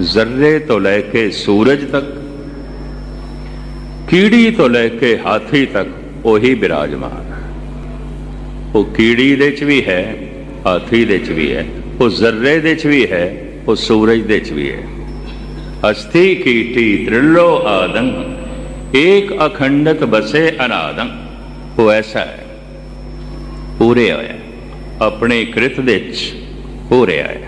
ਜ਼ਰਰੇ ਤੋਂ ਲੈ ਕੇ ਸੂਰਜ ਤੱਕ, ਕੀੜੀ ਤੋਂ ਲੈ ਕੇ ਹਾਥੀ ਤੱਕ ਉਹੀ ਬਿਰਾਜਮਾਨ ਉਹ ਕੀੜੀ ਦੇ ਚ ਵੀ ਹੈ, ਹਾਥੀ ਦੇ ਚ ਵੀ ਹੈ, ਉਹ ਜ਼ਰਰੇ ਦੇ ਚ ਵੀ ਹੈ, ਉਹ ਸੂਰਜ ਦੇ ਚ ਵੀ ਹੈ। ਅਸਥੀ ਕੀਟੀ ਤ੍ਰਿਲੋ ਆਦੰ, ਏਕ ਅਖੰਡਤ ਬਸੇ ਅਨਾਦੰ। ਉਹ ਐਸਾ ਹੈ, ਪੂਰੇ ਹੋਇਆ ਆਪਣੇ ਕ੍ਰਿਤ ਦੇ ਚ ਪੂਰੇ ਆਇਆ।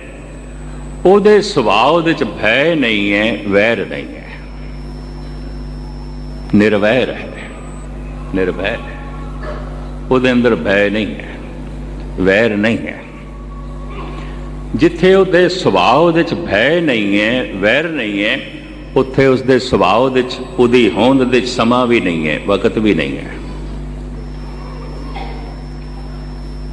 ਉਹਦੇ ਸੁਭਾਅ ਦੇ ਚ ਭੈ ਨਹੀਂ ਹੈ, ਵੈਰ ਨਹੀਂ ਹੈ। ਨਿਰਵੈਰ ਹੈ। ਨਿਰਵੈਰ ਹੈ। ਉਹਦੇ ਅੰਦਰ ਭੈ ਨਹੀਂ ਹੈ, ਵੈਰ ਨਹੀਂ ਹੈ। ਜਿੱਥੇ ਉਹਦੇ ਸੁਭਾਅ ਦੇ ਚ ਭੈ ਨਹੀਂ ਹੈ, ਵੈਰ ਨਹੀਂ ਹੈ, ਉੱਥੇ ਉਸਦੇ ਸੁਭਾਅ ਦੇ ਚ, ਉਹਦੀ ਹੋਂਦ ਦੇ ਚ ਸਮਾਂ ਵੀ ਨਹੀਂ ਹੈ, ਵਕਤ ਵੀ ਨਹੀਂ ਹੈ।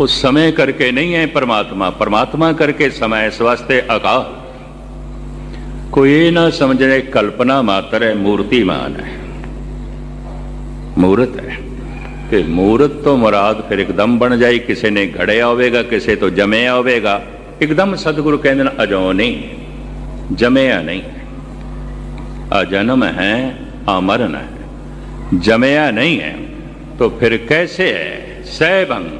ਉਹ ਸਮੇਂ ਕਰਕੇ ਨਹੀਂ ਹੈ ਪਰਮਾਤਮਾ ਪਰਮਾਤਮਾ ਕਰਕੇ ਸਮਾਂ ਇਸ ਵਾਸਤੇ ਅਕਾਲ ਕੋਈ ਇਹ ਨਾ ਸਮਝੇ ਕਲਪਨਾ ਮਾਤਰ ਹੈ ਮੂਰਤੀਮਾਨ ਹੈ ਮੂਰਤ ਹੈ ਕਿ ਮੂਰਤ ਤੋਂ ਮੁਰਾਦ ਫਿਰ ਇੱਕਦਮ ਬਣ ਜਾਈ ਕਿਸੇ ਨੇ ਘੜਿਆ ਹੋਵੇਗਾ ਕਿਸੇ ਤੋਂ ਜਮਿਆ ਹੋਵੇਗਾ ਇੱਕਦਮ ਸਤਿਗੁਰੂ ਕਹਿੰਦੇ ਨੇ ਅਜੋ ਨਹੀਂ ਜਮਿਆ ਨਹੀਂ ਅਜਨਮ ਹੈ ਅਮਰਨ ਹੈ ਜਮਿਆ ਨਹੀਂ ਹੈ तो फिर कैसे है सैभंग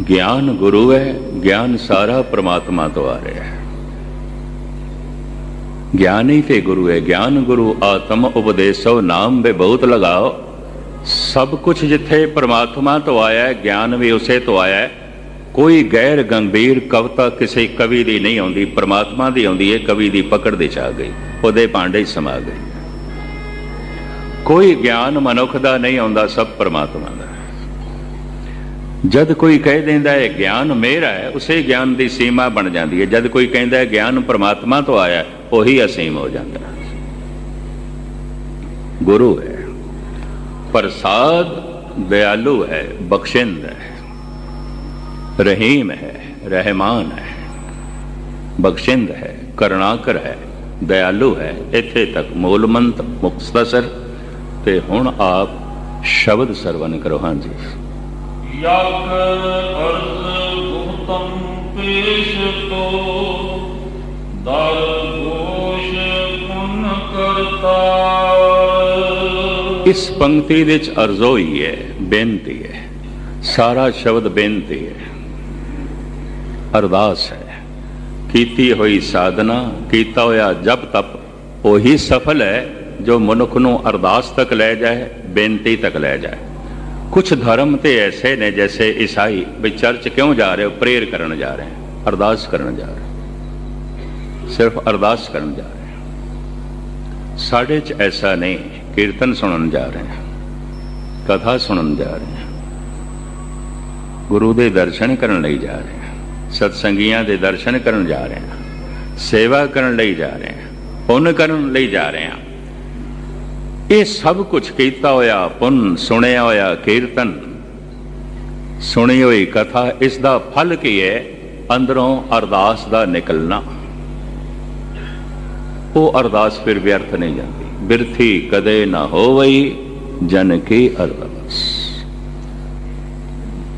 ਗਿਆਨ ਗੁਰੂ ਹੈ ਗਿਆਨ ਸਾਰਾ ਪ੍ਰਮਾਤਮਾ ਤੋਂ ਆ ਰਿਹਾ ਹੈ। ਗਿਆਨ ਹੀ ਤੇ ਗੁਰੂ ਹੈ, ਗਿਆਨ ਗੁਰੂ ਆਤਮ ਉਪਦੇਸੋ ਨਾਮ ਬੇ ਬਹੁਤ ਲਗਾਓ। ਸਭ ਕੁਝ ਜਿੱਥੇ ਪ੍ਰਮਾਤਮਾ ਤੋਂ ਆਇਆ ਹੈ, ਗਿਆਨ ਵੀ ਉਸੇ ਤੋਂ ਆਇਆ ਹੈ। ਕੋਈ ਗੈਰ ਗੰਭੀਰ ਕਵਤਾ ਕਿਸੇ ਕਵੀ ਦੀ ਨਹੀਂ ਆਉਂਦੀ, ਪ੍ਰਮਾਤਮਾ ਦੀ ਆਉਂਦੀ ਹੈ, ਕਵੀ ਦੀ ਪਕੜ ਦੇ ਚ ਆ ਗਈ, ਉਹਦੇ ਭਾਂਡੇ ਸਮਾ ਗਈ। ਕੋਈ ਗਿਆਨ ਮਨੁੱਖ ਦਾ ਨਹੀਂ ਆਉਂਦਾ, ਸਭ ਪ੍ਰਮਾਤਮਾ ਦਾ। ਜਦ ਕੋਈ ਕਹਿ ਦਿੰਦਾ ਹੈ, ਗਿਆਨ ਮੇਰਾ ਹੈ, ਉਸੇ ਗਿਆਨ ਦੀ ਸੀਮਾ ਬਣ ਜਾਂਦੀ ਹੈ। ਜਦ ਕੋਈ ਕਹਿੰਦਾ ਹੈ, ਗਿਆਨ ਪਰਮਾਤਮਾ ਤੋਂ ਆਇਆ ਉਹੀ ਅਸੀਮ ਹੋ ਜਾਂਦਾ ਗੁਰੂ ਹੈ, ਪ੍ਰਸਾਦ ਦਇਆਲੂ ਹੈ, ਬਖਸ਼ਿੰਦ ਹੈ, ਰਹੀਮ ਹੈ, ਰਹਿਮਾਨ ਹੈ, ਬਖਸ਼ਿੰਦ ਹੈ ਕਰਨਾਕਰ ਹੈ, ਦਇਆਲੂ ਹੈ। ਇੱਥੇ ਤੱਕ ਮੂਲ ਮੁਕਤਸਰ ਮੁਖਤਸਰ ਤੇ ਹੁਣ ਆਪ ਸ਼ਬਦ ਸਰਵਨ ਕਰੋ। ਹਾਂਜੀ। ਯਕ ਅਰਜ਼ ਗੁਹਤਮ ਪੇਸ਼ ਤੋ, ਦਰ ഘോഷ ਪੁਨ ਕਰਤਾ ਇਸ ਪੰਕਤੀ ਵਿੱਚ ਅਰਜ਼ੋ ਹੀ ਹੈ, ਬੇਨਤੀ ਹੈ, ਸਾਰਾ ਸ਼ਬਦ ਬੇਨਤੀ ਹੈ। ਅਰਦਾਸ ਹੈ, ਕੀਤੀ ਹੋਈ ਸਾਧਨਾ, ਕੀਤਾ ਹੋਇਆ ਜਪ ਤਪ, ਉਹੀ ਸਫਲ ਹੈ ਜੋ ਮਨੁੱਖ ਨੂੰ ਅਰਦਾਸ ਤੱਕ ਲੈ ਜਾਏ, ਬੇਨਤੀ ਤੱਕ ਲੈ ਜਾਏ। ਕੁਝ ਧਰਮ ਤੇ ਐਸੇ ਨੇ ਜੈਸੇ ਈਸਾਈ ਵੀ ਚਰਚ ਕਿਉਂ ਜਾ ਰਹੇ ਹੋ ਪ੍ਰੇਅਰ ਕਰਨ ਜਾ ਰਹੇ हैं ਅਰਦਾਸ ਕਰਨ ਜਾ ਰਹੇ। ਸਿਰਫ ਅਰਦਾਸ ਕਰਨ ਜਾ ਰਹੇ। ਸਾਡੇ 'ਚ ਐਸਾ ਨਹੀਂ, ਕੀਰਤਨ ਸੁਣਨ ਜਾ ਰਹੇ ਹਾਂ ਕਥਾ ਸੁਣਨ ਜਾ ਰਹੇ ਹਾਂ ਗੁਰੂ ਦੇ ਦਰਸ਼ਨ ਕਰਨ ਲਈ ਜਾ ਰਹੇ ਹਾਂ ਸਤਸੰਗੀਆਂ ਦੇ ਦਰਸ਼ਨ ਕਰਨ ਜਾ ਰਹੇ ਹਾਂ ਸੇਵਾ ਕਰਨ ਲਈ ਜਾ ਰਹੇ ਹਾਂ ਪੁੰਨ ਕਰਨ ਲਈ ਜਾ ਰਹੇ। ਹਾਂ ਇਹ ਸਭ ਕੁਝ ਕੀਤਾ ਹੋਇਆ ਪੁੰਨ, ਸੁਣਿਆ ਹੋਇਆ ਕੀਰਤਨ, ਸੁਣੀ ਹੋਈ ਕਥਾ, ਇਸ ਦਾ ਫਲ ਕੀ ਹੈ? ਅੰਦਰੋਂ ਅਰਦਾਸ ਦਾ ਨਿਕਲਣਾ। ਉਹ ਅਰਦਾਸ ਫਿਰ ਵਿਅਰਥ ਨਹੀਂ ਜਾਂਦੀ। ਬਿਰਥੀ ਕਦੇ ਨਾ ਹੋਵਈ, ਜਨ ਕੀ ਅਰਦਾਸ।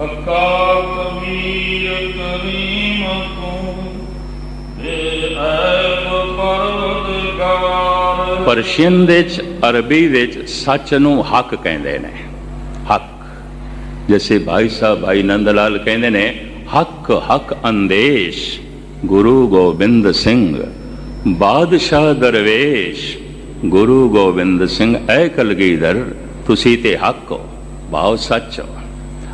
ਹੱਕਾ ਕਬੀਰ ਕਰੀਮ ਤੂੰ ਤੇ ਐਬ ਪਰਵਦਗਾਰ ਪਰਸ਼ੀਅਨ ਦੇ ਚ ਅਰਬੀ ਵਿੱਚ ਸੱਚ ਨੂੰ ਹੱਕ ਕਹਿੰਦੇ ਨੇ। ਹੱਕ। ਜਿਵੇਂ ਭਾਈ ਸਾਹਿਬ, ਭਾਈ ਨੰਦ ਲਾਲ ਕਹਿੰਦੇ ਨੇ, ਹੱਕ ਹੱਕ ਅੰਦੇਸ਼। ਗੁਰੂ ਗੋਬਿੰਦ ਸਿੰਘ, ਬਾਦਸ਼ਾਹ ਦਰਵੇਸ਼। ਗੁਰੂ ਗੋਬਿੰਦ ਸਿੰਘ, ਐ ਕਲਗੀਧਰ, ਤੁਸੀਂ ਤੇ ਹੱਕ ਹੋ ਭਾਵ ਸੱਚ ਹੋ।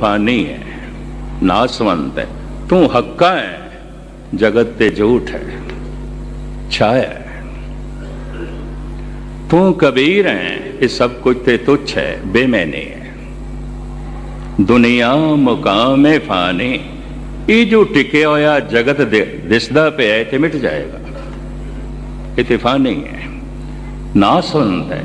ਫਾਨੀ ਹੈ ਨਾਸਵੰਤ ਹੈ ਤੂੰ ਹੱਕਾ ਹੈ ਜਗਤ ਤੇ ਝੂਠ ਹੈ ਛਾਇਆ ਹੈ ਤੂੰ ਕਬੀਰ ਹੈ ਇਹ ਸਭ ਕੁਝ ਤੇ ਤੁੱਛ ਹੈ ਬੇਮੈਨੇ ਹੈ ਦੁਨੀਆ ਮੁਕਾਮੇ ਫਾਨੀ ਇਹ ਜੋ ਟਿਕਿਆ ਹੋਇਆ ਜਗਤ ਦੇ- ਦਿਸਦਾ ਪਿਆ ਹੈ ਤੇ ਮਿਟ ਜਾਏਗਾ ਇਹ ਤੇ ਫਾਨੀ ਹੈ ਨਾਸਵੰਤ ਹੈ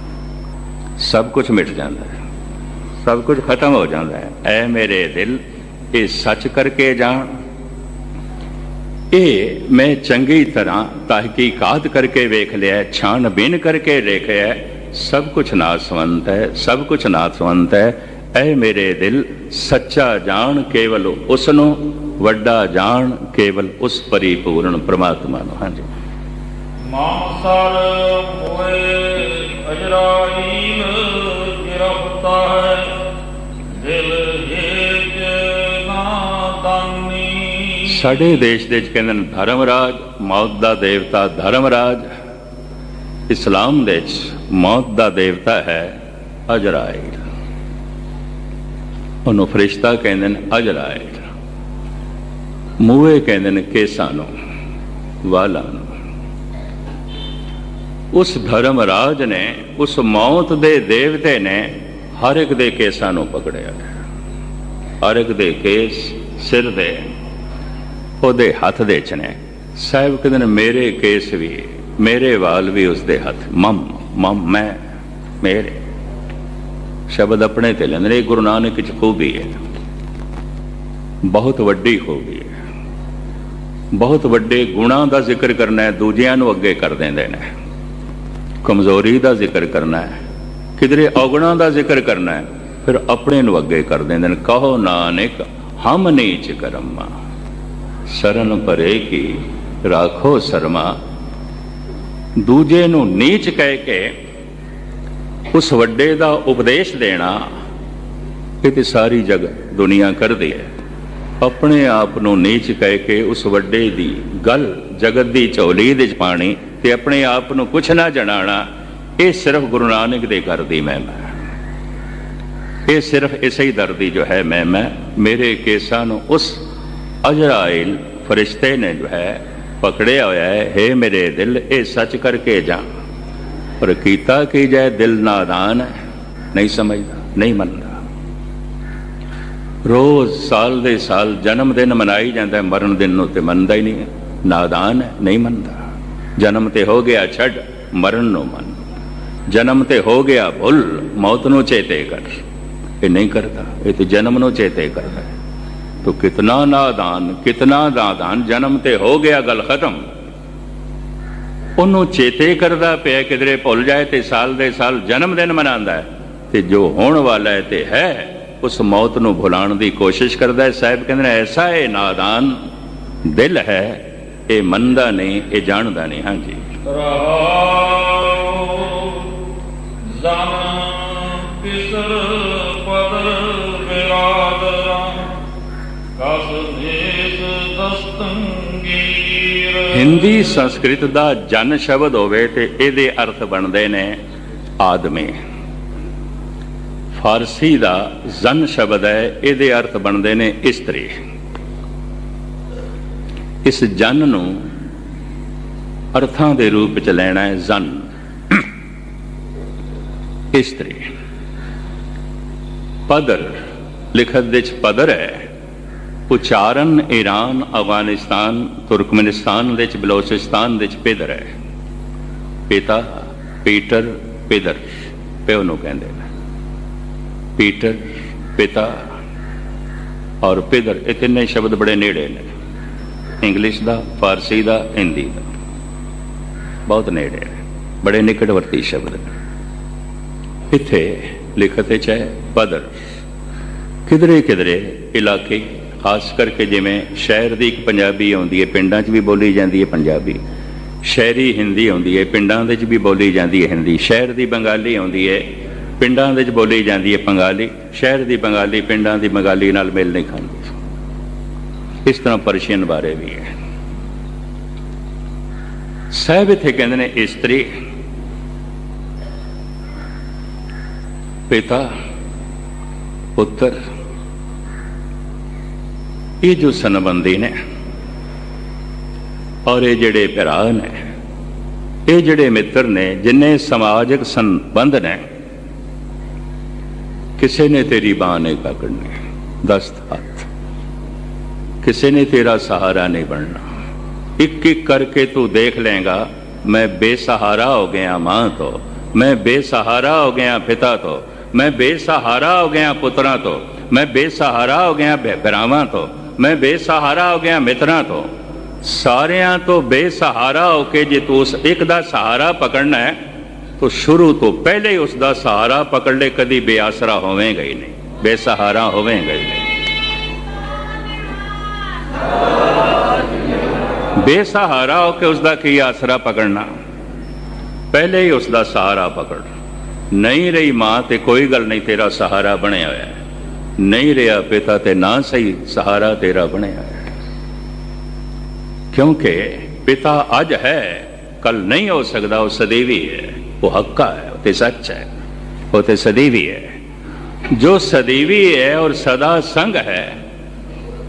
ਸਭ ਕੁਝ ਮਿਟ ਜਾਂਦਾ ਹੈ। ਸਭ ਕੁਝ ਖਤਮ ਹੋ ਜਾਂਦਾ ਹੈ। ਐ ਮੇਰੇ ਦਿਲ, ਇਹ ਸੱਚ ਕਰਕੇ ਜਾਣ। ਇਹ ਮੈਂ ਚੰਗੀ ਤਰ੍ਹਾਂ ਤਹਿਕੀਕਾਤ ਕਰਕੇ ਵੇਖ ਲਿਆ ਛਾਣਬੀਨ ਕਰਕੇ ਦੇਖਿਆ ਸਭ ਕੁਝ ਨਾਸਵੰਤ ਹੈ, ਸਭ ਕੁਝ ਨਾਸਵੰਤ ਹੈ। ਐ ਮੇਰੇ ਦਿਲ, ਸੱਚਾ ਜਾਣ ਕੇਵਲ ਉਸ ਨੂੰ ਵੱਡਾ ਜਾਣ ਕੇਵਲ ਉਸ ਪਰਿਪੂਰਨ ਪ੍ਰਮਾਤਮਾ ਨੂੰ। ਹਾਂਜੀ। ਮਾਨਸਰ ਹੋਏ। ਅਜਰਾਈਲ ਗਿਰਫਤਾ ਹੈ। ਦਿਲ ਹੇਜ ਨਾਦਾਨੀ ਸਾਡੇ ਦੇਸ਼ ਦੇ ਵਿੱਚ ਕਹਿੰਦੇ ਨੇ ਧਰਮਰਾਜ, ਮੌਤ ਦਾ ਦੇਵਤਾ ਧਰਮਰਾਜ। ਇਸਲਾਮ ਦੇ ਵਿੱਚ ਮੌਤ ਦਾ ਦੇਵਤਾ ਹੈ ਅਜਰਾਇਲ। ਉਹਨੂੰ ਫਰਿਸ਼ਤਾ ਕਹਿੰਦੇ ਨੇ ਅਜਰਾਇਲ। ਮੂਹੇ ਕਹਿੰਦੇ ਨੇ ਕੇਸਾਂ ਨੂੰ, ਵਾਲਾਂ ਨੂੰ। ਉਸ ਧਰਮਰਾਜ ਨੇ, ਉਸ ਮੌਤ ਦੇ ਦੇਵਤੇ ਨੇ ਹਰ ਇੱਕ ਦੇ ਕੇਸਾਂ ਨੂੰ ਪਕੜਿਆ। ਹਰ ਇੱਕ ਦੇ ਕੇਸ ਸਿਰ ਦੇ, ਉਹਦੇ ਹੱਥ ਦੇ ਚ ਨੇ। ਸਾਹਿਬ ਕਹਿੰਦੇ ਨੇ, ਮੇਰੇ ਕੇਸ ਵੀ, ਮੇਰੇ ਵਾਲ ਵੀ ਉਸਦੇ ਹੱਥ। ਮਮ ਮਮ, ਮੈਂ, ਮੇਰੇ। ਸ਼ਬਦ ਆਪਣੇ ਤੇ ਲੈਂਦੇ ਨੇ ਗੁਰੂ ਨਾਨਕ ਚ ਖੂਬੀ ਹੈ। ਬਹੁਤ ਵੱਡੀ ਖੂਬੀ ਹੈ। ਬਹੁਤ ਵੱਡੇ ਗੁਣਾਂ ਦਾ ਜ਼ਿਕਰ ਕਰਨਾ ਹੈ, ਦੂਜਿਆਂ ਨੂੰ ਅੱਗੇ ਕਰ ਦਿੰਦੇ ਨੇ। ਕਮਜ਼ੋਰੀ ਦਾ ਜ਼ਿਕਰ ਕਰਨਾ ਹੈ, ਕਿਧਰੇ ਔਗਣਾਂ ਦਾ ਜ਼ਿਕਰ ਕਰਨਾ ਹੈ, ਫਿਰ ਆਪਣੇ ਨੂੰ ਅੱਗੇ ਕਰ ਦਿੰਦੇ ਨੇ, ਕਹੋ ਨਾਨਕ, ਹਮ ਨੀਚ ਕਰਮਾ। ਸਰਨ ਪਰੇ ਕੀ, ਰਾਖੋ ਸਰਮਾ। ਦੂਜੇ ਨੂੰ ਨੀਚ ਕਹਿ ਕੇ ਉਸ ਵੱਡੇ ਦਾ ਉਪਦੇਸ਼ ਦੇਣਾ, ਇਹ ਤੇ ਸਾਰੀ ਜਗ ਦੁਨੀਆ ਕਰਦੀ ਹੈ। ਆਪਣੇ ਆਪ ਨੂੰ ਨੀਚ ਕਹਿ ਕੇ ਉਸ ਵੱਡੇ ਦੀ ਗੱਲ, ਜਗਤ ਦੀ ਝੋਲੀ ਦੇ ਚ ਪਾਣੀ ਤੇ ਆਪਣੇ ਆਪ ਨੂੰ ਕੁਛ ਨਾ ਜਣਾਣਾ, ਇਹ ਸਿਰਫ ਗੁਰੂ ਨਾਨਕ ਦੇ ਘਰ ਦੀ ਮੈਂ ਹੈ। ਇਹ ਸਿਰਫ ਇਸੇ ਹੀ ਦਰ ਦੀ ਜੋ ਹੈ ਮੈਂ ਮੈਂ ਮੇਰੇ ਕੇਸਾਂ ਨੂੰ ਉਸ ਅਜਰਾਇਲ ਫਰਿਸ਼ਤੇ ਨੇ ਜੋ ਹੈ ਪਕੜਿਆ ਹੋਇਆ ਹੈ हे ਮੇਰੇ ਦਿਲ, ਇਹ ਸੱਚ ਕਰਕੇ ਜਾ। ਪਰ ਕੀਤਾ ਕੀ ਜਾਏ, ਦਿਲ ਨਾਦਾਨ ਹੈ, ਨਹੀਂ ਸਮਝਦਾ, ਨਹੀਂ ਮੰਨਦਾ। ਰੋਜ਼ ਸਾਲ ਦੇ ਸਾਲ ਜਨਮ ਦਿਨ ਮਨਾਈ ਜਾਂਦਾ ਮਰਨ ਦਿਨ ਨੂੰ ਤੇ ਮੰਨਦਾ ਹੀ ਨਹੀਂ ਹੈ। ਨਾਦਾਨ ਹੈ, ਨਹੀਂ ਮੰਨਦਾ। ਜਨਮ ਤੇ ਹੋ ਗਿਆ ਛੱਡ, ਮਰਨ ਨੂੰ ਮਨ। ਜਨਮ ਤੇ ਹੋ ਗਿਆ ਭੁੱਲ, ਮੌਤ ਨੂੰ ਚੇਤੇ ਕਰ। ਇਹ ਨਹੀਂ ਕਰਦਾ, ਇਹ ਤੇ ਜਨਮ ਨੂੰ ਚੇਤੇ ਕਰਦਾ ਹੈ। ਤੋ ਕਿਤਨਾ ਨਾਦਾਨ ਕਿਤਨਾ ਨਾਦਾਨ ਜਨਮ ਤੇ ਹੋ ਗਿਆ ਗੱਲ ਖਤਮ। ਉਹਨੂੰ ਚੇਤੇ ਕਰਦਾ ਪਿਆ ਕਿਦਰੇ ਭੁੱਲ ਜਾਏ ਤੇ ਸਾਲ ਦੇ ਸਾਲ ਜਨਮ ਦਿਨ ਮਨਾਉਂਦਾ ਹੈ। ਤੇ ਜੋ ਹੋਣ ਵਾਲਾ ਹੈ ਤੇ ਹੈ, ਉਸ ਮੌਤ ਨੂੰ ਭੁਲਾਉਣ ਦੀ ਕੋਸ਼ਿਸ਼ ਕਰਦਾ ਹੈ। ਸਾਹਿਬ ਕਹਿੰਦੇ ਨੇ, ਐਸਾ ਹੈ ਨਾਦਾਨ ਦਿਲ ਹੈ ਇਹ ਮੰਨਦਾ ਨਹੀਂ, ਇਹ ਜਾਣਦਾ ਨਹੀਂ। ਹਾਂਜੀ। ਰਹਾਉ ਜਨ ਪਿਸਰ ਪਦਰ ਵਿਰਾਦਰਾ ਕਸ ਦੇਸ ਦਸਤੰਗੀਰ ਹਿੰਦੀ ਸੰਸਕ੍ਰਿਤ ਦਾ ਜਨ ਸ਼ਬਦ ਹੋਵੇ ਤੇ ਇਹਦੇ ਅਰਥ ਬਣਦੇ ਨੇ ਆਦਮੀ। ਫਾਰਸੀ ਦਾ ਜ਼ਨ ਸ਼ਬਦ ਹੈ, ਇਹਦੇ ਅਰਥ ਬਣਦੇ ਨੇ ਇਸਤਰੀ। ਇਸ ਜਨ ਨੂੰ ਅਰਥਾਂ ਦੇ ਰੂਪ ਚ ਲੈਣਾ ਹੈ ਜ਼ਨ। ਇਸਤਰੀ ਪਦਰ, ਲਿਖਤ ਦੇ ਚ ਪਦਰ ਹੈ, ਉਚਾਰਨ, ਈਰਾਨ, ਅਫਗਾਨਿਸਤਾਨ, ਤੁਰਕਮਨਿਸਤਾਨ ਦੇ ਚ ਬਲੋਚਿਸਤਾਨ ਦੇ ਚ ਪਿਦਰ ਹੈ। ਪਿਤਾ ਪੀਟਰ ਪੇਦਰ, ਪਿਓ ਨੂੰ ਕਹਿੰਦੇ ਨੇ। ਪੀਟਰ, ਪਿਤਾ ਔਰ ਪੇਦਰ, ਇਹ ਤਿੰਨੇ ਸ਼ਬਦ ਬੜੇ ਨੇੜੇ ਨੇ। ਇੰਗਲਿਸ਼ ਦਾ ਫਾਰਸੀ ਦਾ ਹਿੰਦੀ ਦਾ। ਬਹੁਤ ਨੇੜੇ ਨੇ ਬੜੇ ਨਿਕਟਵਰਤੀ ਸ਼ਬਦ। ਨੇ ਇੱਥੇ ਲਿਖਤ 'ਚ ਹੈ ਪਦਰ ਕਿਧਰੇ ਕਿਧਰੇ ਇਲਾਕੇ, ਖਾਸ ਕਰਕੇ ਜਿਵੇਂ ਸ਼ਹਿਰ ਦੀ ਇੱਕ ਪੰਜਾਬੀ ਆਉਂਦੀ ਹੈ, ਪਿੰਡਾਂ 'ਚ ਵੀ ਬੋਲੀ ਜਾਂਦੀ ਹੈ ਪੰਜਾਬੀ। ਸ਼ਹਿਰੀ ਹਿੰਦੀ ਆਉਂਦੀ ਹੈ, ਪਿੰਡਾਂ ਦੇ 'ਚ ਵੀ ਬੋਲੀ ਜਾਂਦੀ ਹੈ ਹਿੰਦੀ ਸ਼ਹਿਰ ਦੀ ਬੰਗਾਲੀ ਆਉਂਦੀ ਹੈ, ਪਿੰਡਾਂ ਦੇ 'ਚ ਬੋਲੀ ਜਾਂਦੀ ਹੈ ਬੰਗਾਲੀ। ਸ਼ਹਿਰ ਦੀ ਬੰਗਾਲੀ, ਪਿੰਡਾਂ ਦੀ ਬੰਗਾਲੀ ਨਾਲ ਮੇਲ ਨਹੀਂ ਖਾਂਦੀ। ਇਸ ਤਰ੍ਹਾਂ ਪਰਸ਼ੀਅਨ ਬਾਰੇ ਵੀ ਹੈ। ਸਾਹਿਬ ਇੱਥੇ ਕਹਿੰਦੇ ਨੇ ਇਸਤਰੀ ਪਿਤਾ, ਪੁੱਤਰ, ਇਹ ਜੋ ਸੰਬੰਧੀ ਨੇ ਔਰ ਇਹ ਜਿਹੜੇ ਭਰਾ ਨੇ, ਇਹ ਜਿਹੜੇ ਮਿੱਤਰ ਨੇ, ਜਿੰਨੇ ਸਮਾਜਿਕ ਸੰਬੰਧ ਨੇ, ਕਿਸੇ ਨੇ ਤੇਰੀ ਬਾਹ ਨਹੀਂ ਪਕੜਨੀ। ਦਸਤ ਹੱਥ। ਕਿਸੇ ਨੇ ਤੇਰਾ ਸਹਾਰਾ ਨਹੀਂ ਬਣਨਾ। ਇੱਕ ਇੱਕ ਕਰਕੇ ਤੂੰ ਦੇਖ ਲੇਗਾ ਮੈਂ ਬੇਸਹਾਰਾ ਹੋ ਗਿਆ ਮਾਂ ਤੋਂ, ਮੈਂ ਬੇਸਹਾਰਾ ਹੋ ਗਿਆ ਪਿਤਾ ਤੋਂ, ਮੈਂ ਬੇਸਹਾਰਾ ਹੋ ਗਿਆ ਪੁੱਤਰਾਂ ਤੋਂ, ਮੈਂ ਬੇਸਹਾਰਾ ਹੋ ਗਿਆ ਭਰਾਵਾਂ ਤੋਂ, ਮੈਂ ਬੇਸਹਾਰਾ ਹੋ ਗਿਆ ਮਿੱਤਰਾਂ ਤੋਂ। ਸਾਰਿਆਂ ਤੋਂ ਬੇਸਹਾਰਾ ਹੋ ਕੇ ਜੇ ਤੂੰ ਉਸ ਇੱਕ ਦਾ ਸਹਾਰਾ ਪਕੜਨਾ ਹੈ, ਤਾਂ ਸ਼ੁਰੂ ਤੋਂ ਪਹਿਲੇ ਹੀ ਉਸ ਦਾ ਸਹਾਰਾ ਪਕੜ ਲੈ, ਕਦੀ ਬੇਆਸਰਾ ਹੋਵੇਂਗਾ ਹੀ ਨਹੀਂ, ਬੇਸਹਾਰਾ ਹੋਵੇਂਗਾ ਹੀ ਨਹੀਂ। ਬੇਸਹਾਰਾ ਹੋ ਕੇ ਉਸ ਦਾ ਕੀ ਆਸਰਾ ਪਕੜਨਾ? ਪਹਿਲੇ ਹੀ ਉਸ ਦਾ ਸਹਾਰਾ ਪਕੜ। ਨਹੀਂ ਰਹੀ ਮਾਂ ਤੇ ਕੋਈ ਗੱਲ ਨਹੀਂ ਤੇਰਾ ਸਹਾਰਾ ਬਣਿਆ ਹੋਇਆ ਨਹੀਂ ਰਿਹਾ ਪਿਤਾ ਤੇ ਨਾ ਸਹੀ ਸਹਾਰਾ ਤੇਰਾ ਬਣਿਆ ਹੋਇਆ ਕਿਉਂਕਿ ਪਿਤਾ ਅੱਜ ਹੈ, ਕੱਲ ਨਹੀਂ ਹੋ ਸਕਦਾ, ਉਹ ਸਦੀਵੀ ਹੈ। ਉਹ ਹੱਕਾ ਹੈ, ਉਹ ਤੇ ਸੱਚ ਹੈ, ਉਹ ਤੇ ਸਦੀਵੀ ਹੈ। ਜੋ ਸਦੀਵੀ ਹੈ ਔਰ ਸਦਾ ਸੰਗ ਹੈ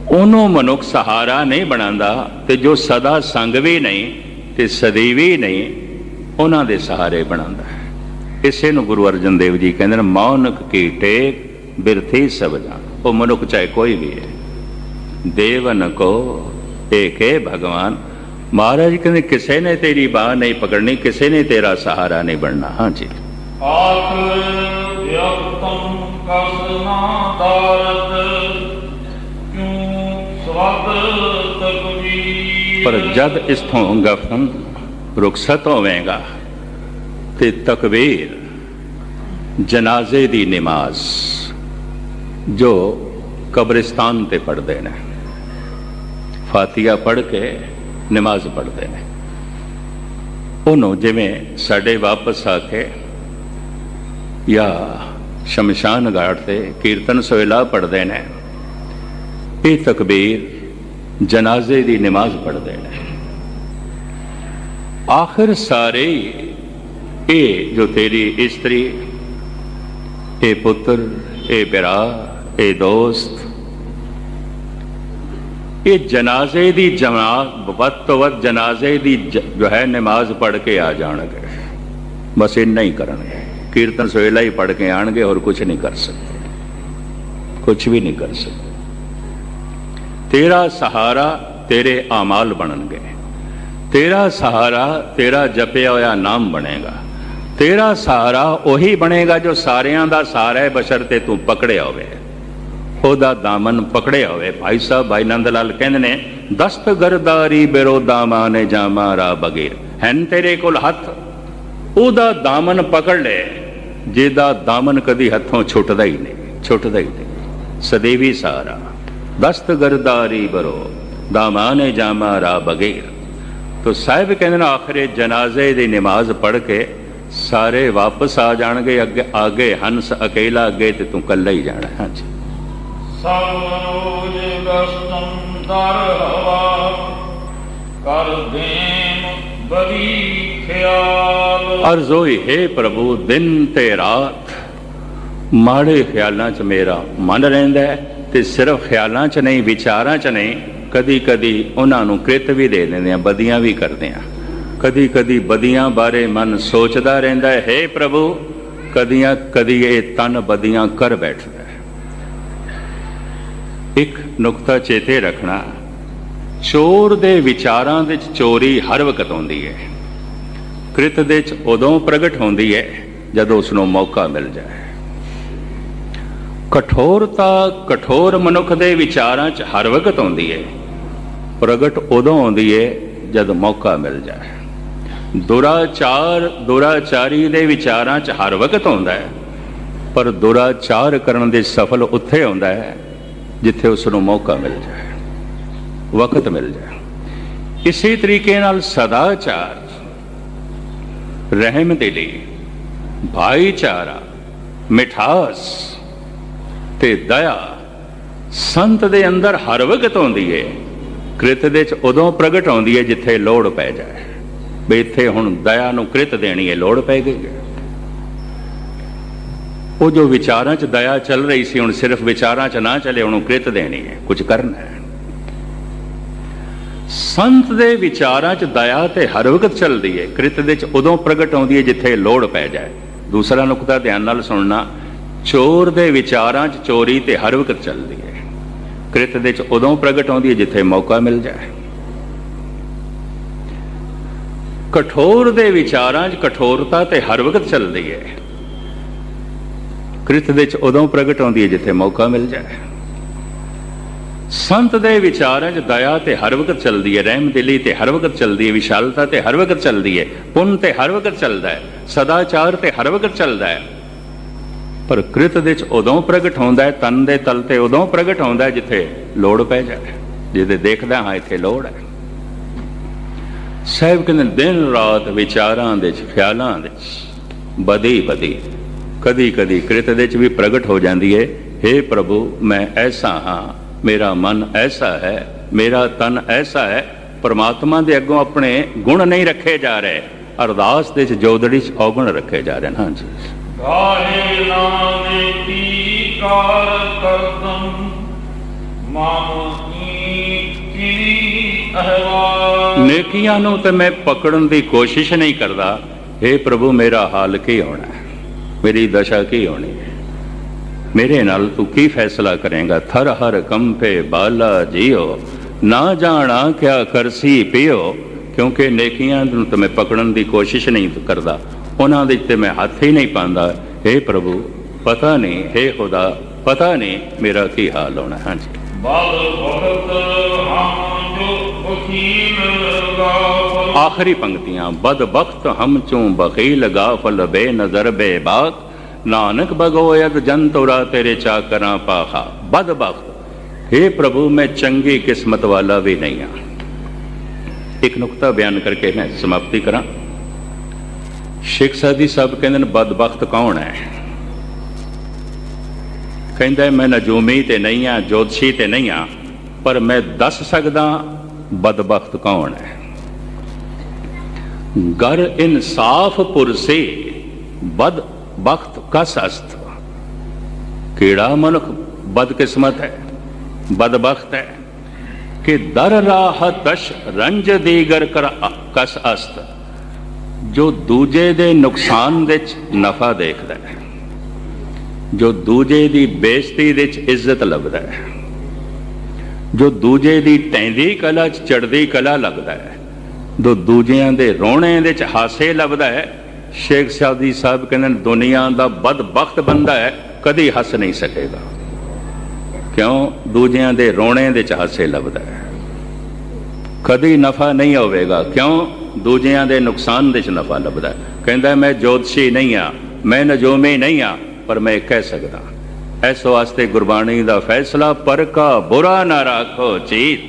ਉਹਨੂੰ ਮਨੁੱਖ ਸਹਾਰਾ ਨਹੀਂ ਬਣਾਉਂਦਾ ਤੇ ਜੋ ਸਦਾ ਸੰਗ ਵੀ ਨਹੀਂ ਤੇ ਸਦੀਵੀ ਨਹੀਂ, ਉਹਨਾਂ ਦੇ ਸਹਾਰੇ ਬਣਾਉਂਦਾ ਇਸੇ ਨੂੰ ਗੁਰੂ ਅਰਜਨ ਦੇਵ ਜੀ ਕਹਿੰਦੇ ਨੇ, ਮੌਨਕ ਕੀ ਟੇਕ, ਬਿਰਥੀ ਸਭ ਉਹ ਮਨੁੱਖ ਚਾਹੇ ਕੋਈ ਵੀ ਹੈ। ਦੇਵਨ ਕੋ ਏਕੇ ਭਗਵਾਨ। ਮਹਾਰਾਜ ਕਹਿੰਦੇ, ਕਿਸੇ ਨੇ ਤੇਰੀ ਬਾਹ ਨਹੀਂ ਪਕੜਨੀ, ਕਿਸੇ ਨੇ ਤੇਰਾ ਸਹਾਰਾ ਨਹੀਂ ਬਣਨਾ। ਹਾਂਜੀ। ਆਖ ਵਿਅਕਤਮ ਕਸਨਾ ਦਾਰਦ ਪਰ ਜਦ ਇਸ ਤੋਂ ਗਫਨ ਰੁਖਸਤ ਹੋਵੇਗਾ ਤੇ ਤਕਬੀਰ ਜਨਾਜ਼ੇ ਦੀ ਨਮਾਜ਼ ਜੋ ਕਬਰਿਸਤਾਨ ਤੇ ਪੜਦੇ ਨੇ। ਫਾਤੀਹਾ ਪੜ ਕੇ ਨਮਾਜ਼ ਪੜਦੇ ਨੇ। ਉਹਨੂੰ ਜਿਵੇਂ ਸਾਡੇ ਵਾਪਸ ਆ ਕੇ ਜਾਂ ਸ਼ਮਸ਼ਾਨ ਘਾਟ ਤੇ ਕੀਰਤਨ ਸੋਹਿਲਾ ਪੜਦੇ ਨੇ ਇਹ ਤਕਬੀਰ ਜਨਾਜ਼ੇ ਦੀ ਨਮਾਜ਼ ਪੜ੍ਹਦੇ ਨੇ। ਆਖਰ ਸਾਰੇ ਇਹ ਜੋ ਤੇਰੀ ਇਸਤਰੀ ਇਹ ਪੁੱਤਰ ਇਹ ਭਰਾ ਇਹ ਦੋਸਤ, ਇਹ ਜਨਾਜ਼ੇ ਦੀ ਜਮਾਤ, ਵੱਧ ਤੋਂ ਵੱਧ ਜਨਾਜ਼ੇ ਦੀ ਜੋ ਹੈ ਨਮਾਜ਼ ਪੜ੍ਹ ਕੇ ਆ ਜਾਣਗੇ। ਬਸ ਇੰਨਾ ਹੀ ਕਰਨਗੇ। ਕੀਰਤਨ ਸੋਹਿਲਾ ਹੀ ਪੜ੍ਹ ਕੇ ਆਣਗੇ, ਹੋਰ ਕੁਝ ਨਹੀਂ ਕਰ ਸਕਦੇ। ਕੁਝ ਵੀ ਨਹੀਂ ਕਰ ਸਕਦੇ। ਤੇਰਾ ਸਹਾਰਾ ਤੇਰੇ ਆਮਾਲ ਬਣਨਗੇ। ਤੇਰਾ ਸਹਾਰਾ ਤੇਰਾ ਜਪਿਆ ਹੋਇਆ ਨਾਮ ਬਣੇਗਾ। ਤੇਰਾ ਸਹਾਰਾ ਉਹੀ ਬਣੇਗਾ ਜੋ ਸਾਰਿਆਂ ਦਾ ਸਹਾਰਾ ਹੈ ਬਸ਼ਰਤੇ ਤੂੰ ਪਕੜਿਆ ਹੋਵੇ। ਉਹਦਾ ਦਾਮਨ ਪਕੜਿਆ ਹੋਵੇ। ਭਾਈ ਸਾਹਿਬ, ਭਾਈ ਨੰਦ ਲਾਲ ਕਹਿੰਦੇ ਨੇ, ਦਸਤ ਗਰਦਾਰੀ ਦਸਤਗਰਦਾਰੀ ਬਿਰੋਦਾਮਾ ਨੇ ਜਾਮਾ ਰਾ ਬਗੀਰ। ਹੈਨ ਤੇਰੇ ਕੋਲ ਹੱਥ? ਉਹਦਾ ਦਾਮਨ ਪਕੜ ਲੈ। ਜਿਹਦਾ ਦਾਮਨ ਕਦੀ ਹੱਥੋਂ ਛੁੱਟਦਾ ਹੀ ਨਹੀਂ, ਛੁੱਟਦਾ ਹੀ ਨਹੀਂ। ਸਦੀਵੀ ਸਹਾਰਾ। ਦਸਤਗਰਦਾਰੀ ਬਰੋ ਦਾਮਾਨੇ ਜਾਮਾ ਰਾ ਬਗੀਰ। ਤੋ ਸਾਹਿਬ ਕਹਿੰਦੇ ਨੇ ਆਖਰੇ ਜਨਾਜ਼ੇ ਦੀ ਨਮਾਜ਼ ਪੜ੍ਹ ਕੇ ਸਾਰੇ ਵਾਪਸ ਆ ਜਾਣਗੇ ਅੱਗੇ ਆਗੇ ਹੰਸ ਅਕੇਲਾ ਅੱਗੇ ਤੇ ਤੂੰ ਕੱਲਾ ਹੀ ਜਾਣਾ। ਹਾਂਜੀ। ਸਭ ਰੋਜ ਗਸਤਮ ਦਰ ਹਵਾ ਕਰ ਦੇਮ ਬਰੀ ਖਿਆਲ। ਅਰਜ਼ ਹੋਈ ਹੈ ਪ੍ਰਭੂ ਦਿਨ ਤੇ ਰਾਤ ਮਾੜੇ ਖਿਆਲਾਂ 'ਚ ਮੇਰਾ ਮਨ ਰਹਿੰਦਾ ਹੈ। ਤੇ ਸਿਰਫ ਖਿਆਲਾਂ 'ਚ ਨਹੀਂ, ਵਿਚਾਰਾਂ 'ਚ ਨਹੀਂ ਕਦੀ ਕਦੀ ਉਹਨਾਂ ਨੂੰ ਕ੍ਰਿਤ ਵੀ ਦੇ ਦਿੰਦੇ ਆ ਬਦੀਆਂ ਵੀ ਕਰਦੇ ਆ ਕਦੀ ਕਦੀ ਬਦੀਆਂ ਬਾਰੇ ਮਨ ਸੋਚਦਾ ਰਹਿੰਦਾ ਹੈ हे ਪ੍ਰਭੂ, ਕਦੀਆਂ ਕਦੀ ਇਹ ਤਨ ਬਦੀਆਂ ਕਰ ਬੈਠਦਾ ਹੈ। ਇੱਕ ਨੁਕਤਾ ਚੇਤੇ ਰੱਖਣਾ, ਚੋਰ ਦੇ ਵਿਚਾਰਾਂ ਵਿੱਚ ਚੋਰੀ ਹਰ ਵਕਤ ਆਉਂਦੀ ਹੈ। ਕ੍ਰਿਤ ਦੇ ਚ ਉਦੋਂ ਪ੍ਰਗਟ ਹੁੰਦੀ ਹੈ, ਜਦੋਂ ਉਸ ਨੂੰ ਮੌਕਾ ਮਿਲ ਜਾਏ। ਕਠੋਰਤਾ ਕਠੋਰ ਮਨੁੱਖ ਦੇ ਵਿਚਾਰਾਂ 'ਚ ਹਰ ਵਕਤ ਆਉਂਦੀ ਹੈ ਪ੍ਰਗਟ ਉਦੋਂ ਆਉਂਦੀ ਹੈ ਜਦ ਮੌਕਾ ਮਿਲ ਜਾਏ। ਦੁਰਾਚਾਰ, ਦੁਰਾਚਾਰੀ ਦੇ ਵਿਚਾਰਾਂ 'ਚ ਹਰ ਵਕਤ ਆਉਂਦਾ ਹੈ ਪਰ ਦੁਰਾਚਾਰ ਕਰਨ ਦੇ ਸਫਲ ਉੱਥੇ ਆਉਂਦਾ ਹੈ ਜਿੱਥੇ ਉਸ ਨੂੰ ਮੌਕਾ ਮਿਲ ਜਾਏ। ਵਕਤ ਮਿਲ ਜਾਏ। ਇਸੇ ਤਰੀਕੇ ਨਾਲ ਸਦਾਚਾਰ, ਰਹਿਮ ਦੇ ਲਈ ਭਾਈਚਾਰਾ, ਮਿਠਾਸ ਤੇ ਦਇਆ ਸੰਤ ਦੇ ਅੰਦਰ ਹਰ ਵਕਤ ਆਉਂਦੀ ਹੈ ਕ੍ਰਿਤ ਦੇ ਚ ਉਦੋਂ ਪ੍ਰਗਟ ਆਉਂਦੀ ਹੈ ਜਿੱਥੇ ਲੋੜ ਪੈ ਜਾਏ। ਵੀ ਇੱਥੇ ਹੁਣ ਦਇਆ ਨੂੰ ਕ੍ਰਿਤ ਦੇਣੀ ਹੈ ਲੋੜ ਪੈ ਗਈ ਉਹ ਜੋ ਵਿਚਾਰਾਂ 'ਚ ਦਇਆ ਚੱਲ ਰਹੀ ਸੀ, ਹੁਣ ਸਿਰਫ ਵਿਚਾਰਾਂ 'ਚ ਨਾ ਚੱਲੇ, ਉਹਨੂੰ ਕ੍ਰਿਤ ਦੇਣੀ ਹੈ ਕੁਝ ਕਰਨਾ ਹੈ। ਸੰਤ ਦੇ ਵਿਚਾਰਾਂ 'ਚ ਦਇਆ ਤੇ ਹਰ ਵਕਤ ਚੱਲਦੀ ਹੈ ਕ੍ਰਿਤ ਦੇ 'ਚ ਉਦੋਂ ਪ੍ਰਗਟ ਆਉਂਦੀ ਹੈ ਜਿੱਥੇ ਲੋੜ ਪੈ ਜਾਏ। ਦੂਸਰਾ ਨੁਕਤਾ ਧਿਆਨ ਨਾਲ ਸੁਣਨਾ ਚੋਰ ਦੇ ਵਿਚਾਰਾਂ 'ਚ ਚੋਰੀ ਤੇ ਹਰ ਵਕਤ ਚੱਲਦੀ ਹੈ। ਕ੍ਰਿਤ ਦੇ 'ਚ ਉਦੋਂ ਪ੍ਰਗਟ ਆਉਂਦੀ ਹੈ ਜਿੱਥੇ ਮੌਕਾ ਮਿਲ ਜਾਏ। ਕਠੋਰ ਦੇ ਵਿਚਾਰਾਂ 'ਚ ਕਠੋਰਤਾ ਤੇ ਹਰ ਵਕਤ ਚੱਲਦੀ ਹੈ। ਕ੍ਰਿਤ ਦੇ 'ਚ ਉਦੋਂ ਪ੍ਰਗਟ ਆਉਂਦੀ ਹੈ ਜਿੱਥੇ ਮੌਕਾ ਮਿਲ ਜਾਏ। ਸੰਤ ਦੇ ਵਿਚਾਰਾਂ 'ਚ ਦਇਆ ਤੇ ਹਰ ਵਕਤ ਚੱਲਦੀ ਹੈ। ਰਹਿਮਦਿਲੀ ਤੇ ਹਰ ਵਕਤ ਚੱਲਦੀ ਹੈ। ਵਿਸ਼ਾਲਤਾ ਤੇ ਹਰ ਵਕਤ ਚੱਲਦੀ ਹੈ। ਪੁੰਨ ਤੇ ਹਰ ਵਕਤ ਚੱਲਦਾ ਹੈ। ਸਦਾਚਾਰ ਤੇ ਹਰ ਵਕਤ ਚੱਲਦਾ ਹੈ। ਪਰ ਕ੍ਰਿਤ ਦੇ ਚ ਉਦੋਂ ਪ੍ਰਗਟ ਹੁੰਦਾ ਹੈ, ਤਨ ਦੇ ਤਲ ਤੇ ਉਦੋਂ ਪ੍ਰਗਟ ਹੁੰਦਾ ਹੈ, ਜਿੱਥੇ ਲੋੜ ਪੈ ਜਾਏ। ਜਿਹਦੇ ਦੇਖਦਾ ਹਾਂ, ਇੱਥੇ ਲੋੜ ਹੈ। ਸਾਹਿਬ ਕਹਿੰਦੇ, ਦਿਨ ਰਾਤ ਵਿਚਾਰਾਂ ਦੇ ਚ, ਖਿਆਲਾਂ ਦੇ ਬਦੀ ਬਦੀ, ਕਦੀ ਕਦੀ ਕ੍ਰਿਤ ਦੇ ਚ ਵੀ ਪ੍ਰਗਟ ਹੋ ਜਾਂਦੀ ਹੈ हे ਪ੍ਰਭੂ, ਮੈਂ ਐਸਾ ਹਾਂ, ਮੇਰਾ ਮਨ ਐਸਾ ਹੈ, ਮੇਰਾ ਤਨ ਐਸਾ ਹੈ, ਪਰਮਾਤਮਾ ਦੇ ਅੱਗੋਂ ਆਪਣੇ ਗੁਣ ਨਹੀਂ ਰੱਖੇ ਜਾ ਰਹੇ, ਅਰਦਾਸ ਦੇ ਚ ਜੋਦੜੀ ਚ ਔਗਣ ਰੱਖੇ ਜਾ ਰਹੇ ਨੇ ਹਾਂਜੀ ਗਾਹੇ ਨਾਮੇ ਕੀ ਕਾਰ ਕਰਦਮ? ਨੇਕੀਆਂ ਨੂੰ ਤੇ ਮੈਂ ਪਕੜਨ ਦੀ ਕੋਸ਼ਿਸ਼ ਨਹੀਂ ਕਰਦਾ। हे ਪ੍ਰਭੂ, ਮੇਰਾ ਹਾਲ ਕੀ ਹੋਣਾ ਮੇਰੀ ਦਸ਼ਾ ਕੀ ਹੋਣੀ ਹੈ? ਮੇਰੇ ਨਾਲ ਤੂੰ ਕੀ ਫੈਸਲਾ ਕਰੇਗਾ? ਥਰ ਹਰ ਕੰਪੇ ਬਾਲਾ ਜੀਓ। ਨਾ ਜਾਣਾ ਕਿਆ ਕਰਸੀ ਪਿਓ, ਕਿਉਂਕਿ ਨੇਕੀਆਂ ਨੂੰ ਤੇ ਮੈਂ ਪਕੜਨ ਦੀ ਕੋਸ਼ਿਸ਼ ਨਹੀਂ ਕਰਦਾ। ਉਹਨਾਂ ਦੇ ਤੇ ਮੈਂ ਹੱਥ ਹੀ ਨਹੀਂ ਪਾਉਂਦਾ हे ਪ੍ਰਭੂ ਪਤਾ ਨਹੀਂ हे ਖੁਦਾ ਪਤਾ ਨਹੀਂ ਮੇਰਾ ਕੀ ਹਾਲ ਹੋਣਾ ਹੈ। ਹਾਂਜੀ ਬਲ ਭਗਤ ਹਮ ਜੋ ਵਕੀਲ ਗਾਵਲ ਆਖਰੀ ਪੰਕਤੀਆਂ ਬਦ ਬਖਤ ਹਮ ਚੋਂ ਬਖੀਲ ਗਾਫਲ ਬੇ ਨਜ਼ਰ ਬੇ ਬਾਕ ਨਾਨਕ ਬਗੋਇਦ ਜਨ ਤੋਰਾ ਤੇਰੇ ਚਾਕਰਾਂ ਪਾਖਾ ਬਦ ਬਖਤ हे ਪ੍ਰਭੂ ਮੈਂ ਚੰਗੀ ਕਿਸਮਤ ਵਾਲਾ ਵੀ ਨਹੀਂ ਹਾਂ ਇੱਕ ਨੁਕਤਾ ਬਿਆਨ ਕਰਕੇ ਮੈਂ ਸਮਾਪਤੀ ਕਰਾਂ ਸ਼ੇਖ ਸਾਦੀ ਸਾਹਿਬ ਕਹਿੰਦੇ ਨੇ, ਬਦਬਖਤ ਕੌਣ ਹੈ? ਕਹਿੰਦਾ, ਮੈਂ ਨਜੂਮੀ ਤੇ ਨਹੀਂ ਆ ਜੋਤਸ਼ੀ ਤੇ ਨਹੀਂ ਆ ਪਰ ਮੈਂ ਦੱਸ ਸਕਦਾ ਬਦਬਖਤ ਕੌਣ ਹੈ। ਗਰ ਇਨਸਾਫ ਪੁਰਸੇ ਬਦ ਬਖਤ ਕਸ ਅਸਤ। ਕਿਹੜਾ ਮਨੁੱਖ ਬਦਕਿਸਮਤ ਹੈ, ਬਦਬਖਤ ਹੈ? ਕਿ ਦਰ ਰਾਹ ਤਸ਼ ਰੰਜ ਦੀਗਰ ਕਰ ਕਸ ਅਸਤ। ਜੋ ਦੂਜੇ ਦੇ ਨੁਕਸਾਨ ਵਿੱਚ ਨਫਾ ਦੇਖਦਾ ਹੈ ਜੋ ਦੂਜੇ ਦੀ ਬੇਇੱਜ਼ਤੀ ਵਿੱਚ ਇੱਜ਼ਤ ਲੱਭਦਾ ਹੈ ਜੋ ਦੂਜੇ ਦੀ ਟੈਂਦੀ ਕਲਾ ਚ ਚੜਦੀ ਕਲਾ ਲੱਗਦਾ ਹੈ ਜੋ ਦੂਜਿਆਂ ਦੇ ਰੋਣੇ ਵਿੱਚ ਹਾਸੇ ਲੱਭਦਾ ਹੈ ਸ਼ੇਖ ਸਾਦੀ ਸਾਹਿਬ ਕਹਿੰਦੇ ਨੇ, ਦੁਨੀਆ ਦਾ ਬਦਬਖਤ ਬੰਦਾ ਹੈ ਕਦੀ ਹੱਸ ਨਹੀਂ ਸਕੇਗਾ। ਕਿਉਂ? ਦੂਜਿਆਂ ਦੇ ਰੋਣੇ ਵਿੱਚ ਹਾਸੇ ਲੱਭਦਾ ਹੈ। ਕਦੀ ਨਫਾ ਨਹੀਂ ਹੋਵੇਗਾ। ਕਿਉਂ? ਦੂਜਿਆਂ ਦੇ ਨੁਕਸਾਨ ਦੇ ਚ ਨਫਾ ਲੱਭਦਾ ਕਹਿੰਦਾ ਮੈਂ ਜੋਤਸ਼ੀ ਨਹੀਂ ਆ ਮੈਂ ਨਜੂਮੀ ਨਹੀਂ ਆ ਪਰ ਮੈਂ ਕਹਿ ਸਕਦਾ ਇਸ ਵਾਸਤੇ ਗੁਰਬਾਣੀ ਦਾ ਫੈਸਲਾ, ਪਰ ਕਾ ਬੁਰਾ ਨਾ ਰੱਖੋ ਚੀਤ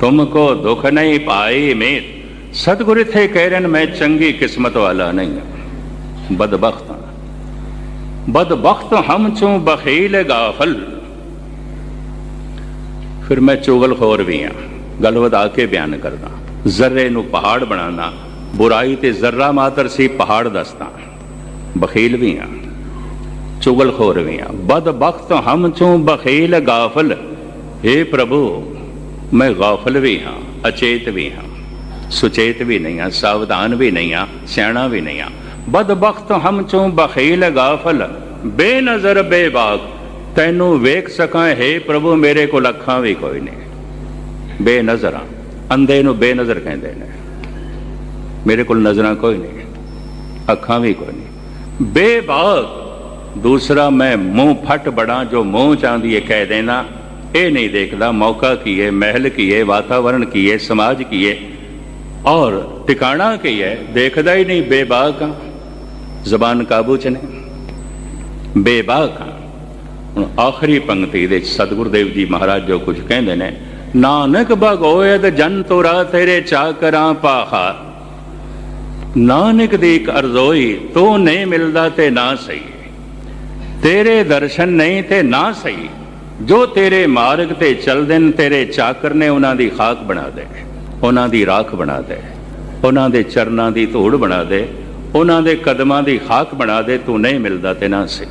ਤੁਮਕੋ ਦੁਖ ਨਹੀਂ ਪਾਈ ਮੀਤ। ਸਤਿਗੁਰ ਇੱਥੇ ਕਹਿ ਰਹੇ ਨੇ, ਮੈਂ ਚੰਗੀ ਕਿਸਮਤ ਵਾਲਾ ਨਹੀਂ ਹਾਂ। ਬਦਬਖਤ ਹਾਂ। ਬਦਬਖਤ ਹਮ ਚੋਂ ਬਖੀਲ ਗਾਫਲ। ਫਿਰ ਮੈਂ ਚੁਗਲਖੋਰ ਵੀ ਹਾਂ। ਗੱਲ ਵਧਾ ਕੇ ਬਿਆਨ ਕਰਦਾ ਜ਼ਰਰੇ ਨੂੰ ਪਹਾੜ ਬਣਾਉਣਾ ਬੁਰਾਈ ਤੇ ਜ਼ਰਰਾ ਮਾਤਰ ਸੀ ਪਹਾੜ ਦੱਸਦਾ। ਬਖੀਲ ਵੀ ਹਾਂ ਚੁਗਲਖੋਰ ਵੀ ਹਾਂ ਬਦਬਖਤ ਹਮ ਚੋਂ ਬਖੀਲ ਗਾਫਲ। हे ਪ੍ਰਭੂ, ਮੈਂ ਗਾਫਲ ਵੀ ਹਾਂ ਅਚੇਤ ਵੀ ਹਾਂ ਸੁਚੇਤ ਵੀ ਨਹੀਂ ਹਾਂ ਸਾਵਧਾਨ ਵੀ ਨਹੀਂ ਹਾਂ ਸਿਆਣਾ ਵੀ ਨਹੀਂ ਹਾਂ ਬਦਬਖਤ ਹਮ ਚੋਂ ਬਖੀਲ ਗਾਫਲ। ਬੇਨਜ਼ਰ, ਬੇਬਾਕ, ਤੈਨੂੰ ਵੇਖ ਸਕਾਂ, ਹੈ ਪ੍ਰਭੂ, ਮੇਰੇ ਕੋਲ ਅੱਖਾਂ ਵੀ ਕੋਈ ਨਹੀਂ। ਬੇਨਜ਼ਰਾਂ ਅੰਧੇ ਨੂੰ ਬੇਨਜ਼ਰ ਕਹਿੰਦੇ ਨੇ। ਮੇਰੇ ਕੋਲ ਨਜ਼ਰਾਂ ਕੋਈ ਨਹੀਂ, ਅੱਖਾਂ ਵੀ ਕੋਈ ਨਹੀਂ। ਬੇਬਾਕ, ਦੂਸਰਾ ਮੈਂ ਮੂੰਹ ਫਟ ਬੜਾ, ਜੋ ਮੂੰਹ ਚਾਂਦੀ ਹੈ ਕਹਿ ਦੇਣਾ। ਇਹ ਨਹੀਂ ਦੇਖਦਾ ਮੌਕਾ ਕੀ ਹੈ ਮਹਿਲ ਕੀ ਹੈ ਵਾਤਾਵਰਣ ਕੀ ਹੈ ਸਮਾਜ ਕੀ ਹੈ ਔਰ ਟਿਕਾਣਾ ਕੀ ਹੈ ਦੇਖਦਾ ਹੀ ਨਹੀਂ ਬੇਬਾਕ। ਹਾਂ ਜ਼ਬਾਨ ਕਾਬੂ ਚ ਨਹੀਂ ਬੇਬਾਕ। ਹਾਂ ਹੁਣ ਆਖਰੀ ਪੰਕਤੀ ਦੇ ਵਿੱਚ ਸਤਿਗੁਰੂ ਦੇਵ ਜੀ ਮਹਾਰਾਜ ਜੋ ਕੁਝ ਕਹਿੰਦੇ ਨੇ ਨਾਨਕ ਭਗੋਇਦ ਜਨ ਤੋਰਾ ਤੇਰੇ ਚਾਕਰਾਂ ਪਾਹਾ ਨਾਨਕ ਦੀ ਇੱਕ ਅਰਜ਼ੋਈ, ਤੂੰ ਨਹੀਂ ਮਿਲਦਾ ਤੇ ਨਾ ਸਹੀ। ਤੇਰੇ ਦਰਸ਼ਨ ਨਹੀਂ ਤੇ ਨਾ ਸਹੀ। ਜੋ ਤੇਰੇ ਮਾਰਗ ਤੇ ਚੱਲਦੇ ਨੇ ਤੇਰੇ ਚਾਕਰ ਨੇ ਉਹਨਾਂ ਦੀ ਖਾਕ ਬਣਾ ਦੇ। ਉਹਨਾਂ ਦੀ ਰਾਖ ਬਣਾ ਦੇ। ਉਹਨਾਂ ਦੇ ਚਰਨਾਂ ਦੀ ਧੂੜ ਬਣਾ ਦੇ। ਉਹਨਾਂ ਦੇ ਕਦਮਾਂ ਦੀ ਖਾਕ ਬਣਾ ਦੇ। ਤੂੰ ਨਹੀਂ ਮਿਲਦਾ ਤੇ ਨਾ ਸਹੀ।